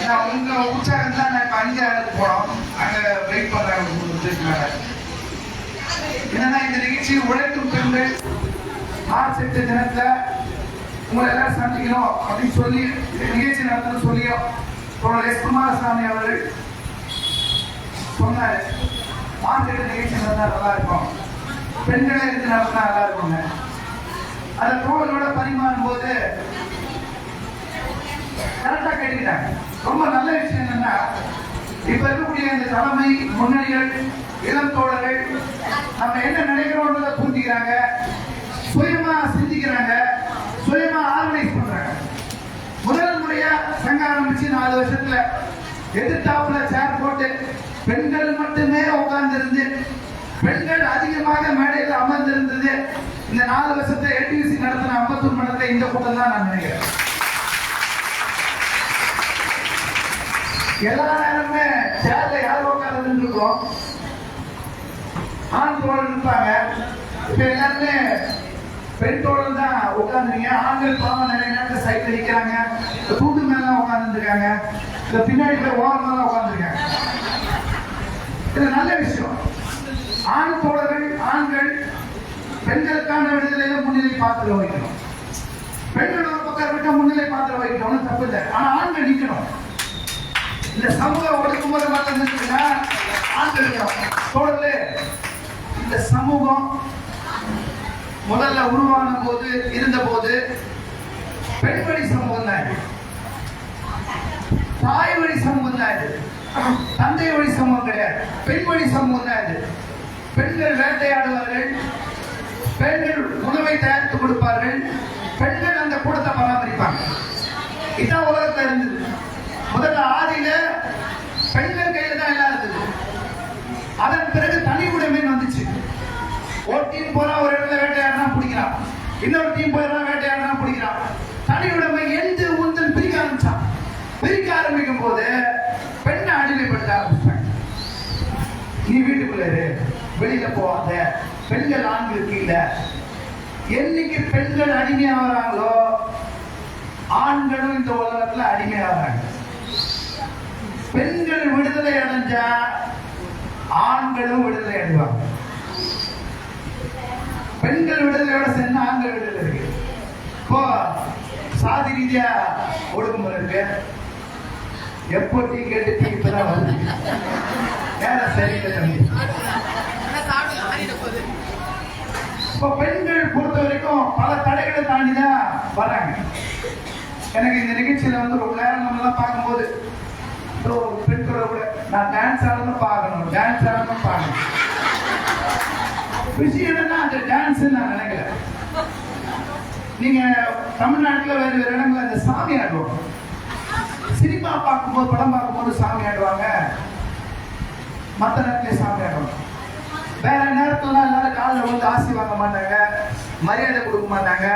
நான் உங்க உற்சாகம் தான் நான் இப்ப போனோம் அங்க வெயிட் பண்றாங்க என்னன்னா இந்த நிகழ்ச்சி உழைக்கும் பெண்கள் மார்ச் எட்டு தினத்துல உங்களை எல்லாம் சந்திக்கணும் அப்படின்னு சொல்லி நிகழ்ச்சி நடத்தணும் சொல்லியும் தோழர் எஸ் குமாரசாமி அவர்கள் சொன்னாரு. மார்ச் எட்டு நிகழ்ச்சி நடந்தா நல்லா இருக்கும். பெண்களே இருந்து நடத்தினா நல்லா இருக்குங்க அதை தோழரோட பரிமாறும் போது கரெக்டா கேட்டுக்கிட்டாங்க. ரொம்ப நல்ல விஷயம் என்னன்னா இப்ப இருக்கக்கூடிய இந்த தலைமை முன்னணிகள் இளம் தோழர்கள் நம்ம என்ன நினைக்கிறோன்றத புரிஞ்சுக்கிறாங்க சுயமா சிந்திக்கிறாங்க சுயமா ஆர்கனைஸ் பண்றாங்க. முதல் முறையா சங்க ஆரம்பிச்சு நாலு வருஷத்துல எதிர்த்தாப்புல சேர் போட்டு பெண்கள் மட்டுமே உட்கார்ந்து இருந்து பெண்கள் அதிகமாக மேடையில் அமர்ந்திருந்தது. இந்த நாலு வருஷத்தை ஏடிசி நடத்தின ஐம்பத்தொரு மண்டலத்தை இந்த கூட்டம் தான் நான் நினைக்கிறேன். எல்லா நேரமுமே சேர்ல யார் உட்கார்ந்து இருக்கோம் ஆண் தோழர் இருப்பாங்க இப்ப எல்லாருமே பெண் தோழர் தான் உட்கார்ந்துருங்க ஆண்கள் பாவம் நிறைய நேரத்தில் சைக்கிள் நிற்கிறாங்க தூண்டு மேல உட்கார்ந்துருக்காங்க இந்த பின்னாடி போய் ஓரம் தான் உட்கார்ந்துருக்காங்க இது நல்ல விஷயம். ஆண் தோழர்கள் ஆண்கள் பெண்களுக்கான விடுதலையில முன்னிலை பாத்திரம் வைக்கணும் பெண்கள் ஒரு பக்கம் இருக்க முன்னிலை பாத்திரம் வைக்கணும் தப்பு இல்லை. ஆனா ஆண்கள் நிக்கணும். இந்த சமூக ஒடுக்குமுறை மட்டும் இருந்துச்சுன்னா ஆண்கள் இந்த சமூகம் முதல்ல உருவான போது இருந்த போது பெண்வழி சமூகம் தான் தாய் வழி சமூகம் தான் இது. தந்தை வழி சமூகம் கிடையாது. பெண் வழி சமூகம் தான் இது. பெண்கள் வேட்டையாடுவார்கள். பெண்கள் உணவை தயாரித்து கொடுப்பார்கள். பெண்கள் அந்த கூடத்தை பராமரிப்பாங்க. இதான் உலகத்தில் இருந்தது. முதல்ல ஆதியில பெண்கள் கையில தான் எல்லாம் இருந்தது. அதன் பிறகு தனி உடைமைன்னு வந்துச்சு. ஒரு டீம் போனா ஒரு இடத்துல வேட்டையாடுனா பிடிக்கிறான். இன்னொரு டீம் போயிடலாம் வேட்டையாடுனா பிடிக்கிறான். தனி உடைமை எந்த ஊந்தல் பிரிக்க ஆரம்பிச்சான். பிரிக்க ஆரம்பிக்கும் போது பெண்ணை அடிமைப்படுத்த ஆரம்பிச்சாங்க நீ வீட்டுக்குள்ள இரு வெளியில போகாத. பெண்கள் ஆண்களுக்கு இல்ல என்னைக்கு பெண்கள் அடிமையாகிறாங்களோ ஆண்களும் இந்த உலகத்துல அடிமையாகிறாங்க. பெண்கள் விடுதலை அடைஞ்சா ஆண்களும் விடுதலை அடைவாங்க. பெண்கள் விடுதலையோட சேர்ந்து ஆண்கள் விடுதலை இருக்கு. இப்போ சாதி ரீதியா ஒடுக்குமுறை இருக்கு. எப்போ டீ கேட்டு டீ இப்பதான் வருது. வேற சரியில்லை தம்பி. இப்போ பெண்கள் பொறுத்த வரைக்கும் பல தடைகளை தாண்டி தான் வராங்க எனக்கு இந்த நிகழ்ச்சியில வந்து ரொம்ப நேரம் நம்மளாம் பார்க்கும்போது ஸோ பெண்களோட கூட நான் டான்ஸ் ஆடணும் பார்க்கணும். டான்ஸ் ஆடணும் பார்க்கணும். விஷயம் என்னன்னா அந்த டான்ஸ் நான் நினைக்கல. நீங்க தமிழ்நாட்டில் வேறு வேறு இடங்களில் அந்த சாமி ஆடுவோம் சினிமா பார்க்கும்போது படம் பார்க்கும்போது சாமி ஆடுவாங்க. மற்ற நேரத்துல சாமி ஆடுவாங்க. வேற நேரத்துலலாம் எல்லாரும் காலில் வந்து ஆசி வாங்க மாட்டாங்க. மரியாதை கொடுக்க மாட்டாங்க.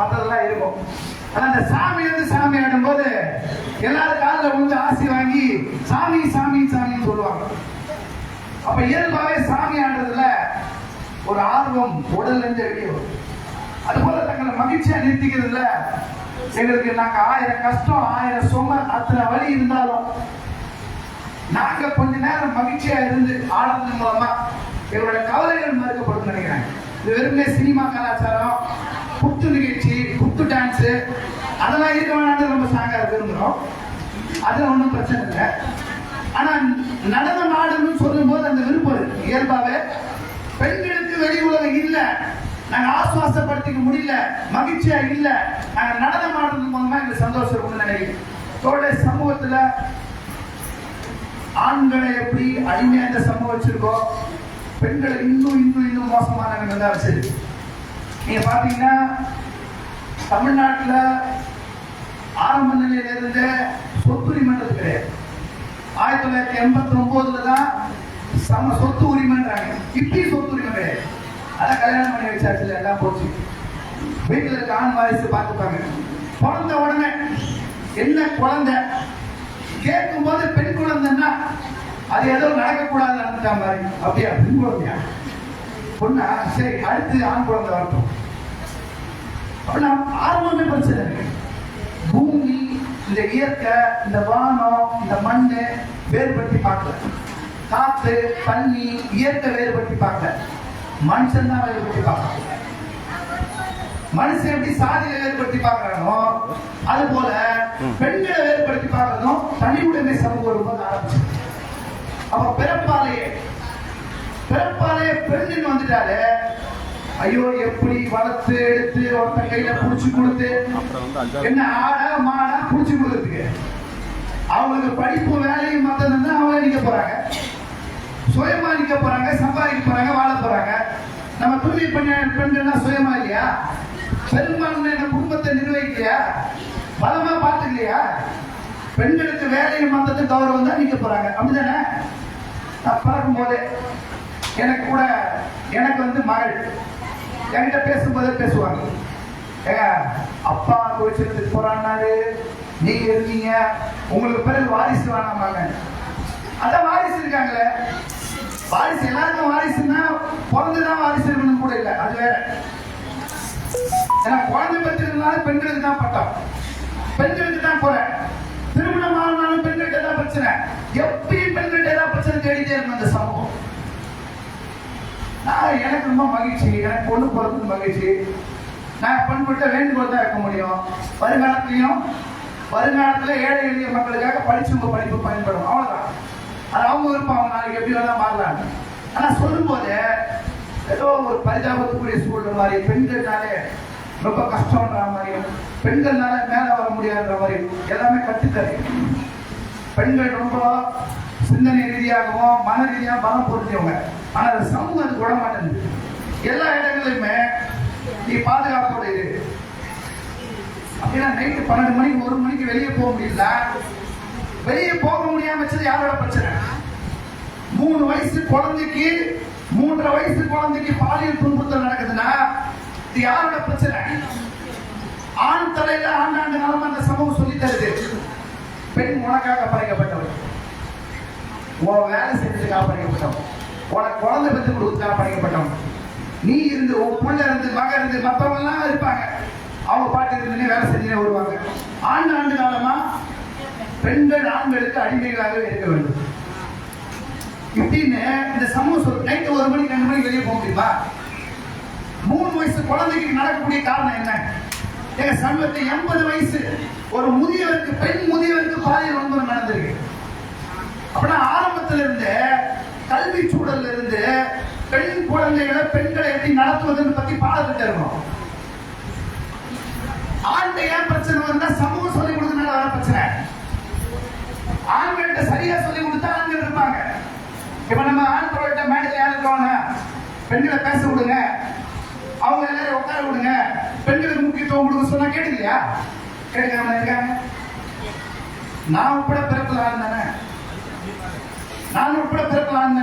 மற்றதெல்லாம் இருக்கும். அந்த சாமி வந்து சாமி ஆடும்போது எல்லாரும் காலில் விழுந்து ஆசி வாங்கி சாமி சாமி சாமின்னு சொல்லுவாங்க. அப்ப இயல்பாவே சாமி ஆடுறதுல ஒரு ஆர்வம் உடல்ல இருந்து வெளியே வரும். அது போல தங்களை மகிழ்ச்சியா நிறுத்திக்கிறதுல எங்களுக்கு நாங்க ஆயிரம் கஷ்டம் ஆயிரம் சும அத்தனை வழி இருந்தாலும் நாங்க கொஞ்ச நேரம் மகிழ்ச்சியா இருந்து ஆனந்தம் மூலமா எங்களோட கவலைகள் மறுக்கப்படும் நினைக்கிறேன். இது வெறுமே சினிமா கலாச்சாரம் புத்து நிகழ்ச்சி அதெல்லாம் இருக்க வேணாம்னு ரொம்ப சாங்காக விரும்புகிறோம் அதில் ஒன்றும் பிரச்சனை இல்லை. ஆனால் நடனம் ஆடணும்னு சொல்லும்போது அந்த விருப்பம் இருக்கு. இயல்பாகவே பெண்களுக்கு வெளி உலகம் இல்லை. நாங்கள் ஆசுவாசப்படுத்திக்க முடியல. மகிழ்ச்சியா இல்லை. நாங்கள் நடனம் ஆடுறது மூலமா எங்களுக்கு சந்தோஷம் இருக்கும்னு நினைக்கிறேன். தோடைய சமூகத்தில் ஆண்களை எப்படி அடிமையா இந்த சமூகம் வச்சிருக்கோம் பெண்களை இன்னும் இன்னும் இன்னும் மோசமான தான் வச்சிருக்கு நீங்க பாத்தீங்கன்னா தமிழ்நாட்டில் ஆரம்ப நிலையில இருந்த சொத்துரிமைன்றது கிடையாது. ஆயிரத்தி தொள்ளாயிரத்தி எண்பத்தி ஒன்பதுல தான் சம சொத்து உரிமைன்றாங்க. இப்பயும் சொத்து உரிமை கிடையாது. அதான் கல்யாணம் பண்ணி வச்சாச்சு எல்லாம் போச்சு. வீட்டில் இருக்க ஆண் வாரிசு பார்த்துப்பாங்க. பிறந்த உடனே என்ன குழந்தை? கேட்கும் போது பெண் குழந்தைன்னா அது ஏதோ நடக்கக்கூடாது நடந்துட்டா மாதிரி. அப்படியா? பெண் குழந்தையா? பொண்ணா? சரி அடுத்து ஆண் குழந்தை வரட்டும். அப்படின்னா ஆர்வமே பிரச்சனை இருக்கு பூமி இந்த இயற்கை இந்த வானம் இந்த மண்ணு வேறுபடுத்தி பார்க்கல. காத்து தண்ணி இயற்கை வேறுபடுத்தி பார்க்கல. மனுஷன் தான் வேறுபடுத்தி பார்க்கல. மனுஷன் எப்படி சாதியை வேறுபடுத்தி பார்க்கறானோ அது போல பெண்களை வேறுபடுத்தி பார்க்கறதும் தனி உடைமை சமூகம் வரும்போது ஆரம்பிச்சு அப்ப பிறப்பாலேயே பிறப்பாலே பெண்ணுன்னு வந்துட்டாலே ஐயோ எப்படி வளர்த்து எடுத்து ஒருத்தன் கையில புடிச்சு கொடுத்து? என்ன ஆடா மாடா புடிச்சு கொடுக்கறதுக்கு? அவங்களுக்கு படிப்பு வேலையும் மத்ததுன்னா அவங்க நிக்க போறாங்க. சுயமா நிக்க போறாங்க சம்பாதிக்க போறாங்க வாழ போறாங்க. நம்ம தொழில் பண்ண பெண்கள்லாம் சுயமா இல்லையா? பெரும்பான்மை குடும்பத்தை நிர்வகிக்கலையா? பலமா பார்த்துக்கலையா? பெண்களுக்கு வேலையும் மத்தது கௌரவம் தான் நிக்க போறாங்க. அப்படிதானே? நான் பிறக்கும் போதே எனக்கு கூட எனக்கு வந்து மகள். என்கிட்ட பேசும்போதே பேசுவாங்க. ஏங்க அப்பா கோச்சத்துக்கு போறான்னாரு நீங்க இருக்கீங்க உங்களுக்கு பிறகு வாரிசு வேணாமாங்க அதான் வாரிசு இருக்காங்களே. வாரிசு எல்லாருக்கும் வாரிசுன்னா பிறந்துதான் வாரிசு இருக்கணும் கூட இல்லை அது வேற. ஏன்னா குழந்தை பெற்றிருந்தாலும் பெண்களுக்கு தான் பட்டம். பெண்களுக்கு தான் குறை. திருமணம் ஆனாலும் பெண்கள்கிட்ட தான் பிரச்சனை? எப்பயும் பெண்கள்கிட்ட ஏதாவது பிரச்சனை தேடிட்டே இருக்கும் அந்த சமூகம். நான் எனக்கு ரொம்ப மகிழ்ச்சி. எனக்கு பொண்ணு பிறந்தது மகிழ்ச்சி. நான் பண்பட்ட வேண்டுகோள் தான் இருக்க முடியும். வருங்காலத்துலையும் வருங்காலத்தில் ஏழை எளிய மக்களுக்காக படிச்சவங்க படிப்பு பயன்படும். அவ்வளோதான் அது அவங்க விருப்பம். அவங்க நாளைக்கு எப்படி வேணா மாறலாங்க ஆனால் சொல்லும்போது ஏதோ ஒரு பரிதாபத்துக்குரிய சூழ்நிலை மாதிரி பெண்கள்னாலே ரொம்ப கஷ்டம்ன்ற மாதிரியும் பெண்கள்னால மேலே வர முடியாதுன்ற மாதிரியும் எல்லாமே கற்றுத்தரேன் பெண்கள் ரொம்ப சிந்தனை ரீதியாகவும் மன ரீதியாக பலம் பொருந்தியவங்க. ஆனால் அது சமூகம் அது விட மாட்டேங்குது. எல்லா இடங்களிலுமே நீ பாதுகாப்போட இரு. அப்படின்னா நைட்டு பன்னெண்டு மணிக்கு ஒரு மணிக்கு வெளியே போக முடியல. வெளியே போக முடியாம வச்சது யாரோட பிரச்சனை? மூணு வயசு குழந்தைக்கு மூன்றரை வயசு குழந்தைக்கு பாலியல் துன்புறுத்தல் நடக்குதுன்னா இது யாரோட பிரச்சனை? ஆண் தலையில ஆண்டாண்டு காலமா அந்த சமூகம் சொல்லி தருது. பெண் உனக்காக படைக்கப்பட்டவள். உன் வேலை செஞ்சு படைக்கப்பட்டவன் உனக்கு குழந்தை பெற்று கொடுத்ததுக்காக படைக்கப்பட்டவன் நீ இருந்து உன் புள்ள இருந்து மக இருந்து மற்றவங்கலாம் இருப்பாங்க. அவங்க பாட்டு இருந்து வேலை செஞ்சுனே வருவாங்க. ஆண்டு ஆண்டு காலமா பெண்கள் ஆண்களுக்கு அடிமைகளாகவே இருக்க வேண்டும். இப்படின்னு இந்த சமூக சொல் நைட்டு ஒரு மணிக்கு ரெண்டு மணிக்கு வெளியே போக முடியுமா? மூணு வயசு குழந்தைக்கு நடக்கக்கூடிய காரணம் என்ன? எங்க சமூகத்தை எண்பது வயசு ஒரு முதியவருக்கு பெண் முதியவருக்கு பாலியல் ரொம்ப நடந்திருக்கு. அப்படின்னா இருந்து கல்வி சூழல்ல இருந்து பெண் குழந்தைகளை பெண்களை எப்படி நடத்துவதுன்னு பத்தி பாடத்திட்ட இருக்கோம் ஆண்ட ஏன் பிரச்சனை வருதுன்னா சமூகம் சொல்லிக் கொடுக்கறதுனால வர பிரச்சனை. ஆண்கள்ட்ட சரியா சொல்லி கொடுத்தா ஆண்கள் இருப்பாங்க. இப்ப நம்ம ஆண் மேடையில் யார் இருக்கவங்க பெண்களை பேச விடுங்க. அவங்க எல்லாரும் உட்கார விடுங்க. பெண்களுக்கு முக்கியத்துவம் கொடுக்க சொன்னா கேட்டுக்கலையா? கேட்டுக்காம இருக்காங்க நான் உட்பட பிறப்பில் ஆள் தானே. நான் உட்பட பிறப்பில் ஆண்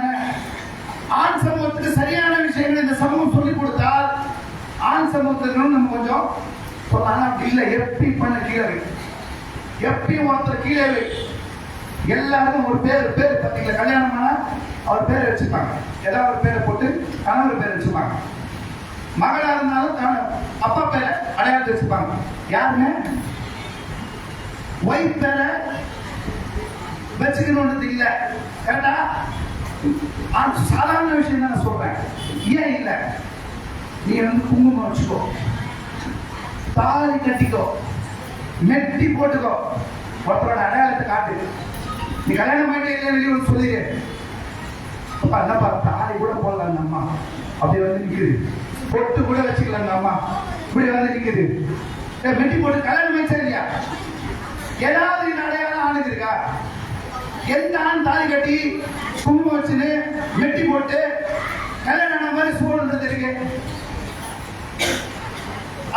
ஆண் சமூகத்துக்கு சரியான விஷயங்களை இந்த சமூகம் சொல்லிக் கொடுத்தால் ஆண் சமூகத்துக்கு நம்ம கொஞ்சம் சொல்லலாம். அப்படி இல்லை. எப்படி பண்ண கீழே வை. எப்படி ஒருத்தர் கீழே எல்லாருக்கும் ஒரு பேர் பேர் பார்த்தீங்களா? கல்யாணம் பண்ணால் அவர் பேரை வச்சுப்பாங்க. ஏதாவது ஒரு பேரை போட்டு கணவர் பேரை வச்சுப்பாங்க. மகளா இருந்தாலும் தன அப்பா பேரை அடையாளத்தை வச்சுப்பாங்க. யாருங்க? ஒய்ஃப் பேரை வச்சுக்கணுன்றது இல்லை. கரெக்டா சாதாரண விஷயம் தான் நான் சொல்றேன். ஏன் இல்ல? நீ வந்து குங்குமம் வச்சுக்கோ. தாலி கட்டிக்கோ. நெட்டி போட்டுக்கோ. ஒருத்தரோட அடையாளத்தை காட்டு. நீ கல்யாணம் பண்ணி வெளியே வந்து சொல்லிடு. அப்பா என்னப்பா தாலி கூட போடலாம் அந்த அம்மா. அப்படி வந்து நிற்குது பொட்டு கூட வச்சுக்கலாம் அந்த அம்மா. இப்படி வந்து நிற்குது மெட்டி போட்டு கல்யாணம் வச்சா இல்லையா? ஏதாவது அடையாளம் ஆனது இருக்கா? எந்த ஆண் தாலி கட்டி குங்குமம் வச்சுன்னு மெட்டி போட்டு கல்யாணம் மாதிரி சூழல் இருக்கு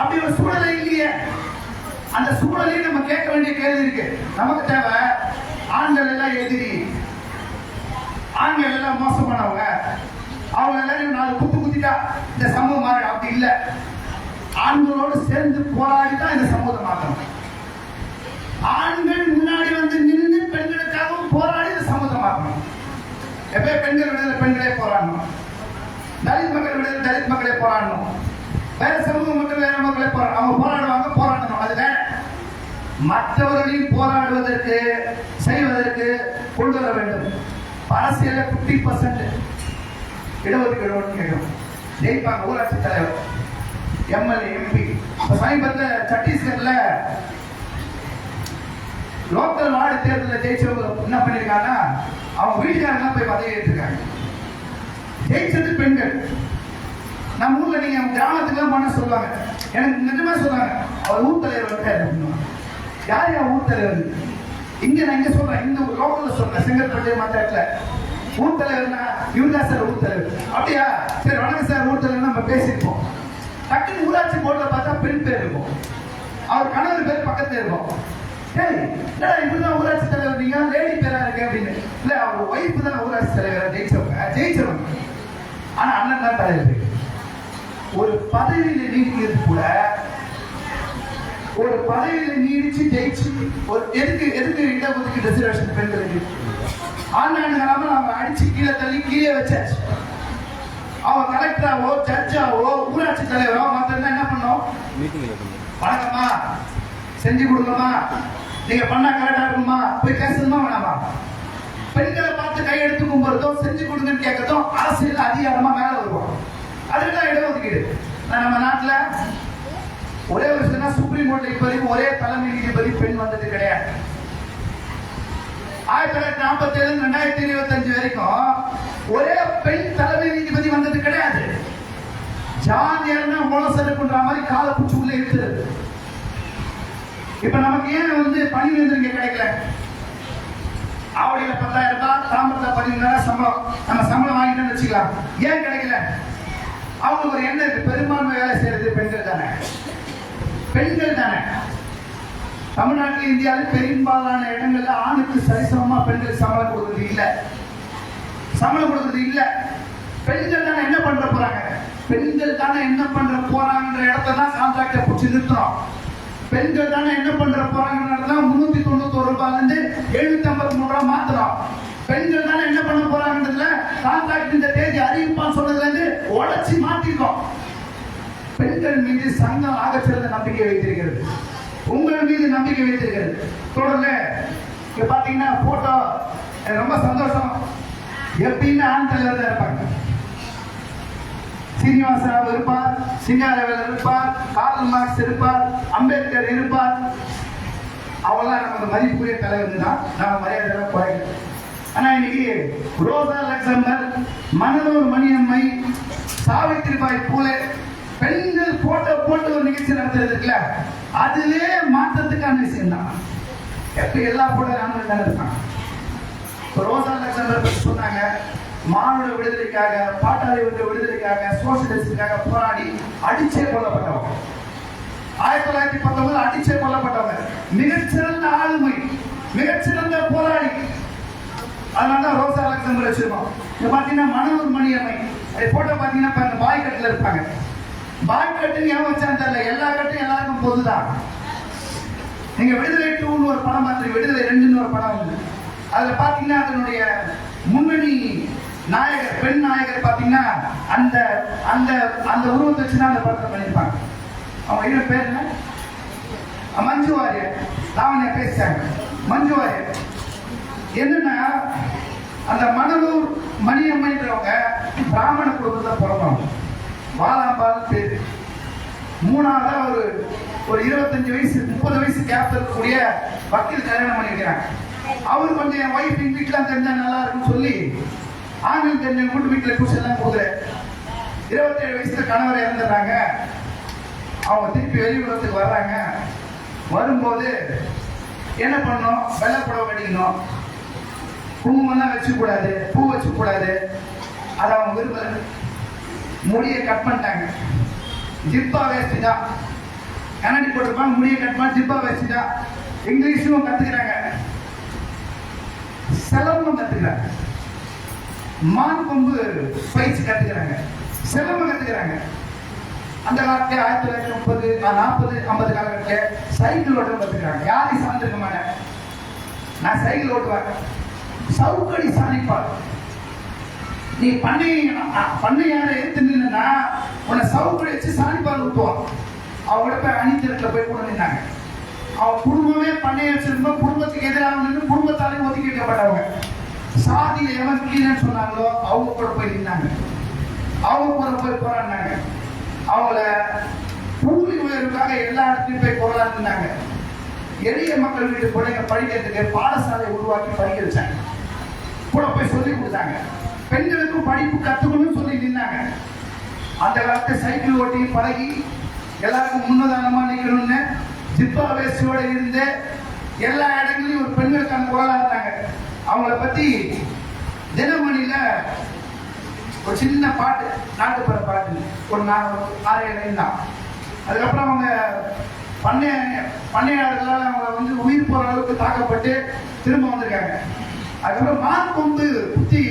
அப்படி ஒரு சூழலை இல்லையே. அந்த சூழலையும் நம்ம கேட்க வேண்டிய கேள்வி இருக்கு. நமக்கு தேவை ஆண்கள் எல்லாம் எதிரி. ஆண்கள் எல்லாம் மோசமானவங்க. அவங்க எல்லாரையும் நாலு குத்து குத்திட்டா இந்த சமூகம் மாறி அப்படி இல்லை. ஆண்களோடு சேர்ந்து போராடி தான் இந்த சமூகத்தை மாற்றணும். ஆண்கள் முன்னாடி வந்து நின்று போராடி இந்த சமூகத்தை பெண்கள் விடுதலை பெண்களே போராடணும். தலித் மக்கள் விடுதலை தலித் மக்களே போராடணும். வேற சமூக மக்கள் வேற மக்களே போராடணும் அவங்க போராடுவாங்க போராடணும். அது வேற. மற்றவர்களையும் போராடுவதற்கு செய்வதற்கு கொண்டு வர வேண்டும். அரசியல பிப்டி பர்சன்ட் இடஒதுக்கீடு கேட்கணும். ஜெயிப்பாங்க ஊராட்சி தலைவர் எம்எல்ஏ எம்பி. சமீபத்தில் சத்தீஸ்கர்ல லோக்கல் வார்டு தேர்தலில் ஜெயிச்சவங்க என்ன பண்ணியிருக்காங்கன்னா அவங்க வீட்டுக்காரங்க போய் பதவி ஏற்றிருக்காங்க. ஜெயிச்சது பெண்கள். நம்ம ஊர்ல நீங்க கிராமத்துக்குலாம் பண்ண சொல்லுவாங்க. எனக்கு நிஜமா சொல்லுவாங்க அவர் ஊர் தலைவர் வந்துட்டாரு அப்படின்னு. யார் யார் ஊர் தலைவர்? இங்க நான் இங்க சொல்றேன் இந்த லோக்கல்ல சொல்றேன் செங்கல்பட்டு மற்ற இடத்துல ஊர் தலைவர்னா இவர்தா சார் ஊர் தலைவர். அப்படியா? சரி வணக்கம் சார் ஊர் தலைவர் நம்ம பேசியிருப்போம். டக்குன்னு ஊராட்சி போர்டில் பார்த்தா பெண் பேர் இருக்கும். அவர் கணவர் பேர் பக்கத்துல இருக்கும். என்னடா இப்படிதான் ஊராட்சி தலைவர் நீங்க லேடி பேரா இருக்கு அப்படின்னு. இல்ல அவர் ஒய்ஃப் தான் ஊராட்சி தலைவரா ஜெயிச்சவங்க. ஜெயிச்சவங்க. ஆனா அண்ணன் தான் தலைவர். ஒரு பதவியில நீடிக்கிறது கூட ஒரு பதவியில நீடிச்சு ஜெயிச்சு ஒரு எதுக்கு எதுக்கு இடஒதுக்கீடு ரிசர்வேஷன் பெண்களுக்கு ஆண்டாண்டுகளாம அவங்க அடிச்சு கீழே தள்ளி கீழே வச்சாச்சு. அவன் கலெக்டராவோ ஜட்ஜாவோ ஊராட்சி தலைவரோ மத்த என்ன பண்ணோம். வணக்கம்மா. செஞ்சு கொடுங்கம்மா. நீங்க பண்ணா கரெக்டா இருக்குமா போய் பேசணுமா வேணாமா பெண்களை பார்த்து கையெடுத்து கும்புறதோ செஞ்சு கொடுங்கன்னு கேட்கறதும் அரசியல் அதிகாரமா மேல வருவோம் அதுதான் இடஒதுக்கீடு. நம்ம நாட்டுல ஒரே ஒரு விஷயம் சுப்ரீம் கோர்ட்ல இப்ப வரைக்கும் ஒரே தலைமை நீதிபதி பெண் வந்தது கிடையாது. ஆயிரத்தி தொள்ளாயிரத்தி நாற்பத்தி ஏழு ரெண்டாயிரத்தி இருபத்தி அஞ்சு வரைக்கும் ஒரே பெண் தலைமை நீதிபதி வந்தது கிடையாது. ஜாதியர்னா முளசெடுக்குன்ற மாதிரி காலை பிடிச்சி உள்ள இருக்கிறது ஏன் வந்து பணி வந்து இங்க கிடைக்கல? ஆவடியில பத்தாயிரம் ரூபாய் தாம்பரத்துல பதினஞ்சாயிரம் சம்பளம். நம்ம சம்பளம் வாங்கிட்டோம்னு வச்சுக்கலாம். ஏன் கிடைக்கல? அவங்களுக்கு ஒரு எண்ணம் இருக்கு. பெரும்பான்மை வேலை செய்யறது பெண்கள் தானே. பெண்கள் தானே. தமிழ்நாட்டில் இந்தியாவில் பெரும்பாலான இடங்கள்ல ஆணுக்கு சரிசமமா பெண்கள் சம்பளம் கொடுக்கறது இல்ல. சம்பளம் கொடுக்கறது இல்ல. பெண்கள் தானே என்ன பண்ற போறாங்க? பெண்கள் தானே என்ன பண்ற போறாங்கன்ற இடத்த தான் கான்ட்ராக்டை பிடிச்சி நிறுத்துறோம் பெண்கள் தானே என்ன பண்ற போறாங்கன்றத முன்னூத்தி தொண்ணூத்தோரு ரூபாய்லேருந்து எழுநூத்தி ஐம்பத்தி மூணு ரூபா மாத்திரம் பெண்கள் தானே என்ன பண்ண போறாங்கன்றதுல கான்ட்ராக்ட் இந்த தேதி அறிவிப்பான் சொன்னதுல இருந்து உடச்சி மாத்திருக்கோம். பெண்கள் மீது சங்கம் ஆகச்சிறந்த நம்பிக்கை வைத்திருக்கிறது. உங்கள் மீது நம்பிக்கை வைத்திருக்கிறது. தொடர்ந்து இங்க பாத்தீங்கன்னா போட்டோ எனக்கு ரொம்ப சந்தோஷம். எப்பயுமே ஆண் தலைவர் தான் இருப்பாங்க. சீனிவாசராவ் இருப்பார் சிங்காரவேல் இருப்பார் கார்ல் மார்க்ஸ் இருப்பார் அம்பேத்கர் இருப்பார். அவெல்லாம் நமக்கு மதிப்புக்குரிய தலைவர் தான். நாம மரியாதை குறைக்கல ஆனா இன்னைக்கு ரோசா லக்சம்பர் மனதூர் மணியம்மை சாவித்திரிபாய் பூலே பெண்கள் போட்டோ போட்டு ஒரு நிகழ்ச்சி நடத்துறது இருக்குல்ல அதுவே மாற்றத்துக்கான விஷயம் தான். எப்ப எல்லா போட்டோ ராமன் தானே இருக்கான் ரோசா லக்சம்பர் பத்தி சொன்னாங்க. மானுட விடுதலைக்காக பாட்டாளி வர்க்க விடுதலைக்காக சோசியலிஸ்டுக்காக போராடி அடிச்சே கொல்லப்பட்டவங்க. ஆயிரத்தி தொள்ளாயிரத்தி பத்தொன்பது அடிச்சே கொல்லப்பட்டவங்க. மிகச்சிறந்த ஆளுமை மிகச்சிறந்த போராளி. அதனால தான் ரோசா அலெக்சாண்டர் வச்சிருக்கோம். இது பாத்தீங்கன்னா மணலூர் மணியம்மை. அது போட்டோ பாத்தீங்கன்னா இப்ப பாய் கட்டில் இருப்பாங்க. பாய் கட்டுன்னு ஏன் வச்சான்னு தெரியல. எல்லா கட்டும் எல்லாருக்கும் பொதுதான். நீங்க விடுதலை டூன்னு ஒரு படம் பார்த்து விடுதலை ரெண்டுன்னு ஒரு படம் வந்து. அதுல பாத்தீங்கன்னா அதனுடைய முன்னணி நாயகர் பெண் நாயகர் பாத்தீங்கன்னா அந்த அந்த அந்த உருவத்தை வச்சு தான் அந்த படத்தை பண்ணியிருப்பாங்க. அவங்க என்ன பேர் என்ன? மஞ்சு வாரியர். லாவண்யா பேசிட்டாங்க. மஞ்சு வாரியர். என்னன்னா அந்த மணலூர் மணியம்மைன்றவங்க பிராமண குடும்பத்தை பிறந்தவங்க. வாலாம்பால் பேர். மூணாவதா ஒரு ஒரு இருபத்தஞ்சு வயசு முப்பது வயசு கேப் இருக்கக்கூடிய வக்கீல் கல்யாணம் பண்ணியிருக்கிறாங்க. அவர் கொஞ்சம் என் ஒய்ஃப் இங்கிலீஷ்லாம் தெரிஞ்சா நல்லா இருக்குன்னு சொல்லி ஆண்கள் தெரிஞ்சவங்க கூட்டு வீட்டில் டியூஷன் எல்லாம் கொடுக்குறேன் இருபத்தேழு வயசுல கணவர் இறந்துடுறாங்க. அவங்க திருப்பி வெளியுலகத்துக்கு வர்றாங்க. வரும்போது என்ன பண்ணணும்? வெள்ளை புடவை கட்டிக்கணும். குங்குமம்லாம் வச்சுக்க கூடாது பூ வச்சுக்க கூடாது அதை அவங்க விரும்பல. முடியை கட் பண்ணிட்டாங்க. ஜிப்பா வேஸ்ட் தான். கண்ணாடி போட்டிருப்பாங்க முடியை கட் பண்ண ஜிப்பா வேஸ்ட் தான். இங்கிலீஷும் கத்துக்கிறாங்க. செலவும் கத்துக்கிறாங்க. மான் கொம்பு பயிற்சி கத்துக்கிறாங்க. சிலம்பம் கத்துக்கிறாங்க. அந்த காலத்துல ஆயிரத்தி தொள்ளாயிரத்தி முப்பது நாற்பது ஐம்பது காலகட்டத்தில் சைக்கிள் ஓட்ட கத்துக்கிறாங்க. யாரையும் சார்ந்திருக்க மாட்டேன் நான் சைக்கிள் ஓட்டுவேன். சவுக்கடி சாணிப்பார் நீ பண்ணை பண்ணையார நின்னா உன்னை சவுக்கடி வச்சு சாணிப்பால் ஊற்றுவான் அவங்கள போய் அணித்திரத்தில் போய் கூட நின்னாங்க. அவன் குடும்பமே பண்ணையை வச்சிருந்தோம் குடும்பத்துக்கு எதிராக நின்று குடும்பத்தாலே ஒதுக்கி சாதியை எவன் கீழே சொன்னாங்களோ அவங்க கூட போய் நின்னாங்க. அவங்க கூட போய் போராடினாங்க. அவங்கள கூலி உயர்வுக்காக எல்லா இடத்துலையும் போய் போராடினாங்க எளிய மக்கள் வீட்டு பிள்ளைங்க படிக்கிறதுக்கு பாடசாலை உருவாக்கி படிக்க வச்சாங்க. கூட போய் சொல்லி கொடுத்தாங்க. பெண்களுக்கும் படிப்பு கத்துக்கணும்னு சொல்லி நின்னாங்க. அந்த காலத்து சைக்கிள் ஓட்டி பழகி எல்லாருக்கும் முன்னதானமா நிக்கணும்னு ஜிப்பா வேஸ்டியோட இருந்து எல்லா இடங்களையும் ஒரு பெண்களுக்கான குரலா இருந்தாங்க. அவங்கள பத்தி தினமணியில ஒரு சின்ன பாட்டு நாட்டுப்புற பாட்டு. ஒரு நான் ஆறு தான். அதுக்கப்புறம் அவங்க பண்ணைய பண்ணையாளர்களால் அவங்க வந்து உயிர் போற அளவுக்கு தாக்கப்பட்டு திரும்ப வந்திருக்காங்க. அதுக்கப்புறம் மான் கொம்பு குத்தி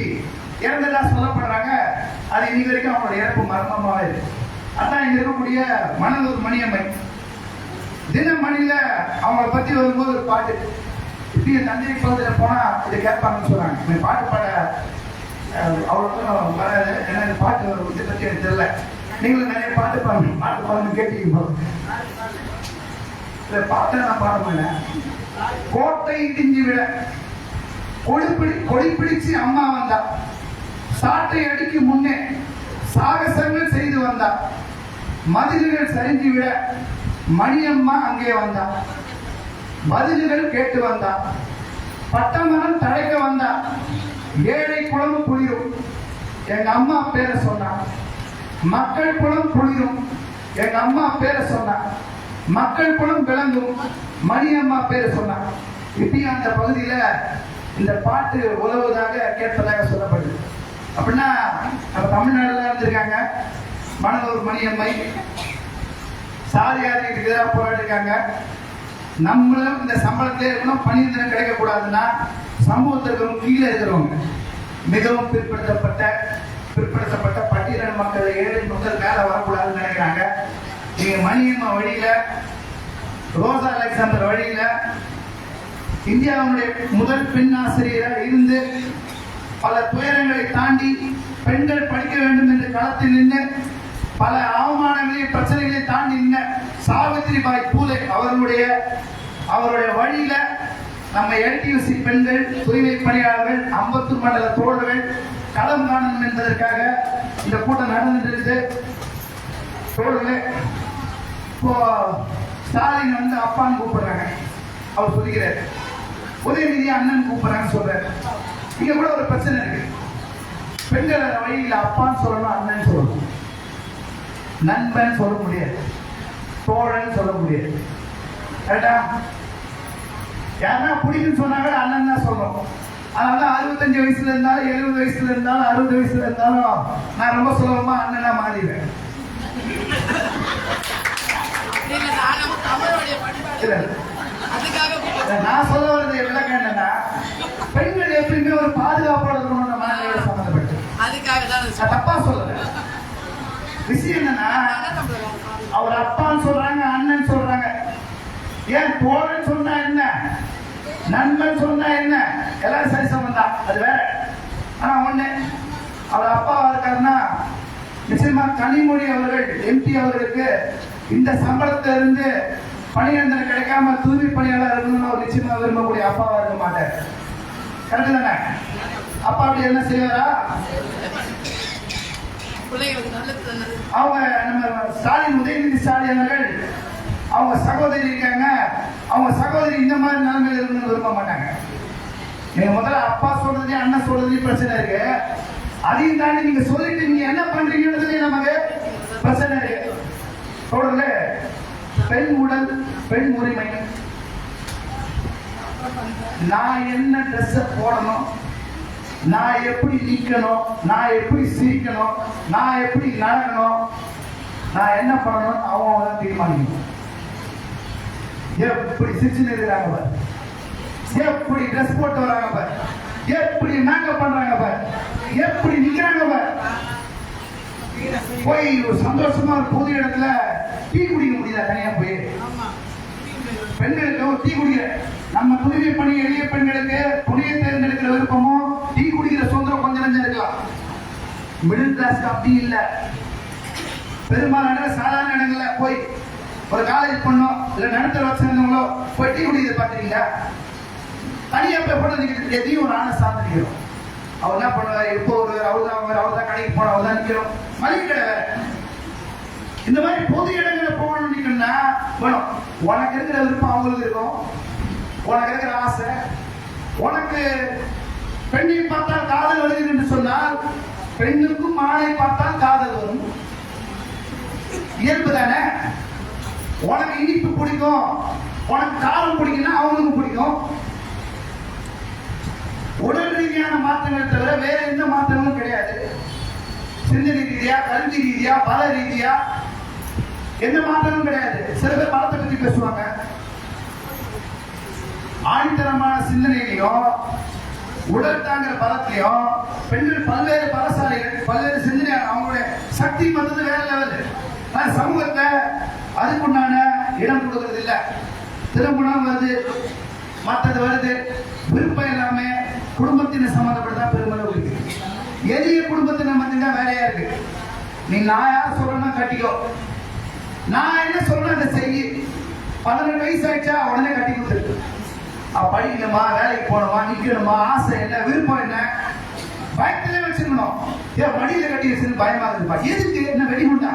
இறந்ததா சொல்லப்படுறாங்க. அது இன்னி வரைக்கும் அவங்களோட இறப்பு மர்மமாக இருக்கு. அதான் இங்க இருக்கக்கூடிய மணலூர் மணியம்மை. தினமணியில அவங்கள பத்தி வரும்போது ஒரு பாட்டு. நீங்க தந்தை பகுதியில் போனா இதை கேட்பாங்கன்னு சொல்றாங்க இந்த பாட்டு பாட அஹ், வராது. ஏன்னா இந்த பாட்டு ஒரு இதை பத்தி எனக்கு தெரியல. நீங்களும் நிறைய பாட்டு பாருங்க பாட்டு பாருங்க கேட்டீங்க போதும் இதை பாட்டை நான் பாட மாட்டேன். கோட்டை இடிஞ்சு விட கொடிப்பிடி கொடி பிடிச்சு அம்மா வந்தா. சாட்டை அடிக்கு முன்னே சாகசங்கள் செய்து வந்தா. மதில்கள் சரிஞ்சு விட மணியம்மா அங்கே வந்தா. பதில்கள் கேட்டு வந்தா பட்டமரம் தழைக்க வந்தான் ஏழை குளம் குளிரும். எங்க அம்மா பேரை சொன்னான் மக்கள் குளம் குளிரும். எங்க அம்மா பேரை சொன்னான் மக்கள் குளம் விளங்கும். மணியம்மா பேரை சொன்னான் இப்படியும் அந்த பகுதியில இந்த பாட்டு உதவுவதாக கேட்பதாக சொல்லப்படுது. அப்படின்னா நம்ம தமிழ்நாடுல இருந்திருக்காங்க. மணலூர் மணியம்மை சாதியாரிக்கு எதிராக போராடிருக்காங்க. நம்மளும் இந்த சம்பளத்திலே இருக்கணும் பணிந்திரம் கிடைக்கக்கூடாதுன்னா சமூகத்திற்கும் கீழே இருக்கிறவங்க. மிகவும் பிற்படுத்தப்பட்ட பிற்படுத்தப்பட்ட பட்டியல மக்கள் ஏழை மக்கள் வேலை வரக்கூடாதுன்னு நினைக்கிறாங்க. நீங்க மணியம்மா வழியில ரோசா அலெக்சாந்தர் வழியில இந்தியாவுடைய முதல் பெண் ஆசிரியராக இருந்து பல துயரங்களை தாண்டி பெண்கள் படிக்க வேண்டும் என்று களத்தில் நின்று பல அவமானங்களையும் பிரச்சனைகளையும் தாண்டி நின்ற சாவித்திரிபாய் பூலே அவர்களுடைய அவருடைய வழியில நம்ம எல்டியூசி பெண்கள் தூய்மை பணியாளர்கள் அம்பத்தூர் மண்டல தோழர்கள் களம் காணணும் என்பதற்காக இந்த கூட்டம் நடந்துட்டு இருக்குது தோழர்களே இப்போ ஸ்டாலின் வந்து அப்பான்னு கூப்பிடுறாங்க. அவர் சொல்லிக்கிறாரு. உதயநிதி அண்ணன் கூப்பிடுறாங்கன்னு சொல்றாரு. இங்க கூட ஒரு பிரச்சனை இருக்கு. பெண்கள் வழியில் அப்பான்னு சொல்லணும் அண்ணன் சொல்லணும். நண்பன் சொல்ல முடியாது. தோழன் சொல்ல முடியாது. யாருன்னா பிடிக்குன்னு சொன்னாங்க அண்ணன் தான் சொல்லணும். அதனால அறுபத்தஞ்சு வயசுல இருந்தாலும் எழுபது வயசுல இருந்தாலும் அறுபது வயசுல இருந்தாலும் நான் ரொம்ப சுலபமா அண்ணனா மாறிடுவேன். நான் சொல்ல வர்றது விளக்கம் என்னன்னா பெண்கள் எப்பயுமே ஒரு பாதுகாப்போட இருக்கணும் நம்ம மனநிலையோட சம்மந்தப்பட்டு அதுக்காக தான் அது நான் தப்பா சொல்லல விஷயம் என்னன்னா அவர் அப்பான்னு சொல்றாங்க அண்ணன் சொல்றாங்க. ஏன் தோழன் சொன்னா என்ன? நண்பன் சொன்னா என்ன? எல்லாரும் சரி சம்பந்தம் அது வேற. ஆனா ஒண்ணு அவர் அப்பாவா இருக்காருன்னா நிச்சயமா கனிமொழி அவர்கள் எம்பி அவர்களுக்கு இந்த சம்பளத்துல இருந்து பணியாளர் கிடைக்காம தூய்மை பணியாளர் இருக்கணும்னு அவர் நிச்சயமா விரும்பக்கூடிய அப்பாவா இருக்க மாட்டார். கரெக்ட் தானே? அப்பா அப்படி என்ன செய்வாரா? அவங்க நம்ம ஸ்டாலின் உதயநிதி ஸ்டாலின் அவர்கள் அவங்க சகோதரி இருக்காங்க. அவங்க சகோதரி இந்த மாதிரி நிலைமையில இருந்து விரும்ப மாட்டாங்க. நீங்க முதல்ல அப்பா சொல்றதுலயும் அண்ணன் சொல்றதுலயும் பிரச்சனை இருக்கு. அதையும் தாண்டி நீங்க சொல்லிட்டு நீங்க என்ன பண்றீங்கன்றதுலயும் நமக்கு. பிரச்சனை இருக்கு. சொல்றதுல பெண் உடல் பெண் உரிமை. நான் என்ன ட்ரெஸ் போடணும்? நான் எப்படி நிக்கணும்? நான் எப்படி சிரிக்கணும்? நான் எப்படி நடக்கணும் நான் என்ன பண்ணணும் அவங்க தான் தீர்மானிக்கணும். எப்படி சிரிச்சுன்னு இருக்கிறாங்க பாரு. எப்படி ட்ரெஸ் போட்டு வராங்க பாரு. எப்படி நாங்க பண்றாங்க பாரு. எப்படி நிக்கிறாங்க பாரு. போய் ஒரு சந்தோஷமா ஒரு இடத்துல டீ குடிக்க முடியல தனியா போய்? ஆமா. பெண்களுக்கு ஒரு டீ குடிக்கிற நம்ம தூய்மை பணி எளிய பெண்களுக்கு துணியை தேர்ந்தெடுக்கிற விருப்பமும் டீ குடிக்கிற சுதந்திரம் கொஞ்சம் நஞ்சம் இருக்கலாம் மிடில் கிளாஸ்க்கு அப்படி இல்லை. பெரும்பாலான சாதாரண இடங்கள்ல போய் ஒரு காலேஜ் பொண்ணோ இல்ல நடுத்தர வச்சிருந்தவங்களோ போய் டீ குடிக்கிறத பாத்துறீங்களா தனியா போய் போட்டு நிக்கிறது எதையும் ஒரு ஆணை சார்ந்திருக்கிறோம். அவர் என்ன பண்ணுவார்? எப்போ ஒரு அவர் தான் அவர் அவர் தான் கடைக்கு போன அவர் தான் நிக்கிறோம். மளிகை கடை வேற. இந்த மாதிரி பொது இடங்களில் போகணும் நிக்கணும்னா வேணும். உனக்கு இருக்கிற விருப்பம் அவங்களுக்கு இருக்கும். உனக்கு இருக்கிற ஆசை. உனக்கு பெண்ணை பார்த்தால் காதல் வருகிறது என்று சொன்னால் பெண்ணுக்கும் ஆணை பார்த்தால் காதல் வரும். இயல்பு தானே? உனக்கு இனிப்பு பிடிக்கும். உனக்கு காரம் பிடிக்கும்னா அவங்களுக்கும் பிடிக்கும். உடல் ரீதியான மாற்றங்கள் தவிர வேற எந்த மாற்றங்களும் கிடையாது. சிந்தனை ரீதியா கல்வி ரீதியா பல ரீதியா எந்த மாற்றமும் கிடையாது. சில பேர் பலத்தை பத்தி பேசுவாங்க. ஆணித்தரமான சிந்தனையிலையும் உடல் தாங்கிற பலத்திலையும் பெண்கள் பல்வேறு பலசாலிகள் பல்வேறு சிந்தனை அவங்களுடைய சக்தி மத்தது வேற லெவல் ஆனா சமூகத்தை அதுக்குண்டான இடம் கொடுக்கறது இல்ல. திருமணம் வருது மற்றது வருது. விருப்பம் இல்லாம குடும்பத்தின சம்மந்தப்பட்டதான் பெருமளவு இருக்கு. எளிய குடும்பத்தின மட்டும்தான் வேலையா இருக்கு. நீ நான் யார் சொல்லணும் கட்டிக்கோ. நான் என்ன சொல்றேன் அதை செய்யி பதினெட்டு வயசு ஆயிடுச்சா உடனே கட்டி கொடுத்துருக்கு. படிக்கணுமா வேலைக்கு போகணுமா நிக்கணுமா ஆசை என்ன விருப்பம் என்ன? பயத்திலே வச்சிருக்கணும். ஏன் மடியில கட்டி வச்சிருந்து பயமா இருப்பா எதுக்கு? என்ன வெடிகுண்டா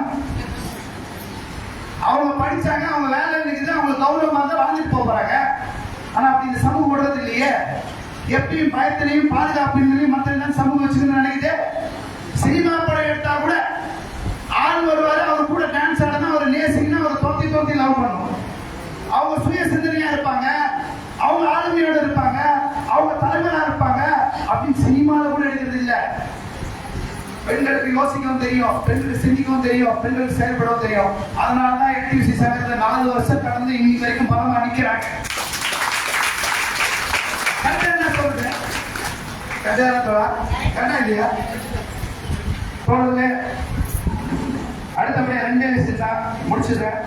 அவங்க படிச்சாங்க அவங்க வேலை இருக்குது அவங்க கௌரவமா தான் வாழ்ந்துட்டு போறாங்க. ஆனா அப்படி இந்த சமூகம் விடுறது இல்லையே. எப்பயும் பயத்திலையும் பாதுகாப்பின்மையும் மற்ற எல்லாம் சமூகம் வச்சுக்கணும்னு நினைக்குது? சினிமா படம் எடுத்தா கூட ஆள் வருவாரு அவர் கூட டான்ஸ் ஆடனா அவர் நேசிங்கன்னா அவர் தோத்தி தோத்தி லவ் பண்ணும் அவங்க சுய சிந்தனையா இருப்பாங்க அவங்க ஆளுமையோட இருப்பாங்க அவங்க தலைவரா இருப்பாங்க அப்படின்னு சினிமால கூட எடுக்கிறது இல்ல பெண்களுக்கு யோசிக்கவும் தெரியும் பெண்களுக்கு சிந்திக்கவும் தெரியும் பெண்களுக்கு செயல்படவும் தெரியும். அதனால தான் என்டிசி சங்கத்துல நாலு வருஷம் கடந்து இன்னைக்கு வரைக்கும் பலமா நிக்கிறாங்க. என்ன சொல்றேன் கரெக்டா கண்ணா இல்லையா? சொல்லுங்க. அடுத்தபடியா ரெண்டே லிஸ்ட் தான் முடிச்சுடுறேன்.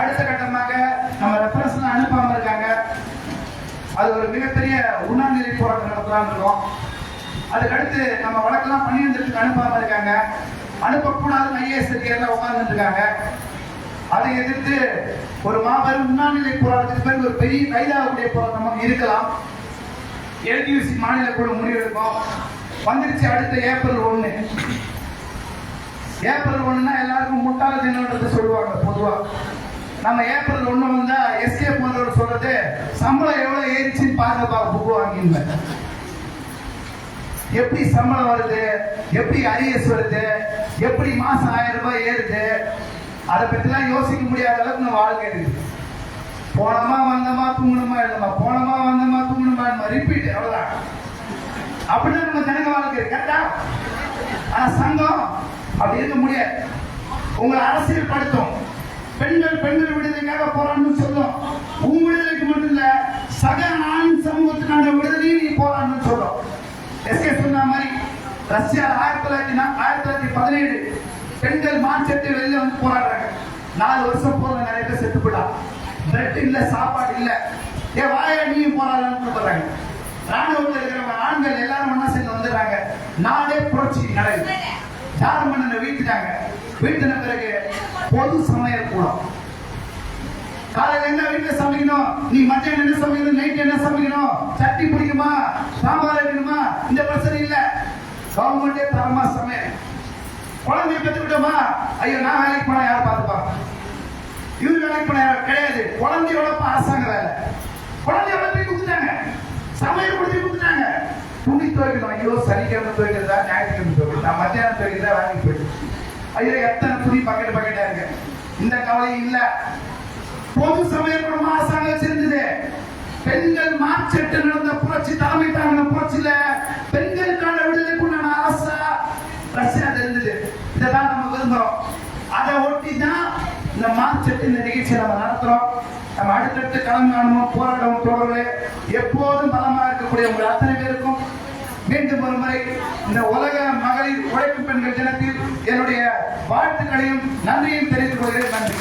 அடுத்த கட்டமாக நம்ம ரெஃபரன்ஸ் அனுப்பாம இருக்காங்க. அது ஒரு மிகப்பெரிய உண்ணாநிலை போராட்டம் நடத்தலாம்னு இருக்கோம். அதுக்கடுத்து நம்ம வழக்கெல்லாம் பன்னிரெண்டுக்கு அனுப்பாம இருக்காங்க. அனுப்பக்கூடாதுன்னு ஐஏஎஸ் அதிகாரிகள் உட்கார்ந்துட்டு இருக்காங்க. அதை எதிர்த்து ஒரு மாபெரும் உண்ணாநிலை போராட்டத்துக்கு பிறகு ஒரு பெரிய கைதாகக்கூடிய போராட்டம் நமக்கு இருக்கலாம். எல்டியூசி மாநில குழு முடிவெடுக்கும். வந்துருச்சு அடுத்த ஏப்ரல் ஒன்று ஏப்ரல் ஒன்றுனா எல்லாருக்கும் முட்டாள தினம்ன்றது சொல்லுவாங்க பொதுவாக நம்ம ஏப்ரல் ஒண்ணு வந்தா எஸ்கே போன்றவர் சொல்றது சம்பளம் எவ்வளவு ஏறிச்சுன்னு பார்க்க புக்கு வாங்கிங்க எப்படி சம்பளம் வருது எப்படி ஐஎஸ் வருது எப்படி மாசம் ஆயிரம் ரூபாய் ஏறுது அதை பத்திலாம் யோசிக்க முடியாத அளவுக்கு நம்ம வாழ்க்கை இருக்குது. போனமா வந்தமா தூங்கணுமா எழுதமா போனமா வந்தமா தூங்கணுமா ரிப்பீட் அவ்வளவுதான். அப்படின்னு நம்ம ஜனங்க வாழ்க்கை இருக்கு கரெக்டா ஆனா சங்கம் அப்படி இருக்க முடியாது. உங்களை அரசியல் படுத்தும் பெண்கள் பெண்கள் விடுதலைக்காக போராடணும் சொல்லும். உன் விடுதலைக்கு மட்டும் இல்ல சக ஆண் சமூகத்துக்கான விடுதலையும் நீ போராடணும் சொல்லும். எஸ்கே சொன்ன மாதிரி ரஷ்யா ஆயிரத்தி தொள்ளாயிரத்தி ஆயிரத்தி தொள்ளாயிரத்தி பதினேழு பெண்கள் மாற்றத்தை வெளியில வந்து போராடுறாங்க. நாலு வருஷம் போதும் நிறைய பேர் செத்து போயிடா பிரெட் இல்ல சாப்பாடு இல்ல. ஏ வாயா நீ போராடலாம்னு போறாங்க ராணுவத்தில் இருக்கிறவங்க ஆண்கள் எல்லாரும் ஒன்னா சேர்ந்து வந்துடுறாங்க. நாளே புரட்சி நடக்குது. ஜார்மன்னை வீழ்த்திட்டாங்க வீழ்த்தின பிறகு பொது சமையல் கூடம். காலையில என்ன வீட்டுல சமைக்கணும்? நீ மத்தியானம் என்ன சமைக்கணும்? நைட் என்ன சமைக்கணும்? சட்னி பிடிக்குமா? சாம்பார் வைக்கணுமா? இந்த பிரச்சனை இல்ல. கவர்மெண்டே தரமா சமையல். குழந்தைய பெற்றுக்கிட்டோமா? ஐயோ நான் வேலைக்கு போனா யார் பார்த்துப்பா? இவர் வேலைக்கு போனா யார்? கிடையாது. குழந்தையோட அரசாங்க வேலை. குழந்தைய போய் கொடுத்துட்டாங்க. சமையல் கொடுத்து கொடுத்துட்டாங்க. துணி துவைக்கணும். ஐயோ சனிக்கிழமை ஐயோ எத்தனை புதி பக்கெட் பக்கெட்டா இருக்கு? இந்த கவலை இல்ல. பொது சமயம் கூட அரசாங்கம் வச்சிருந்தது பெண்கள் மார்ச்செட்டு நடந்த புரட்சி தலைமை தாங்கின புரட்சியில பெண்களுக்கான விடுதலைக்குண்டான அரசா? ரஷ்யா இருந்தது இதெல்லாம் நம்ம விரும்புறோம். அதை ஒட்டி தான் இந்த மார்ச்செட்டு இந்த நிகழ்ச்சியை நம்ம நடத்துறோம். நம்ம அடுத்தடுத்து களம் காணுவோம் போராட்டம் தொடர்பு எப்போதும் பலமா இருக்கக்கூடிய உங்கள் அத்தனை பேருக்கும் மீண்டும் ஒரு முறை இந்த உலக மகளிர் உழைப்பு பெண்கள் தினத்தில் என்னுடைய வாழ்த்துக்களையும் நன்றியும் தெரிவித்துக் கொள்கிறேன். நன்றி.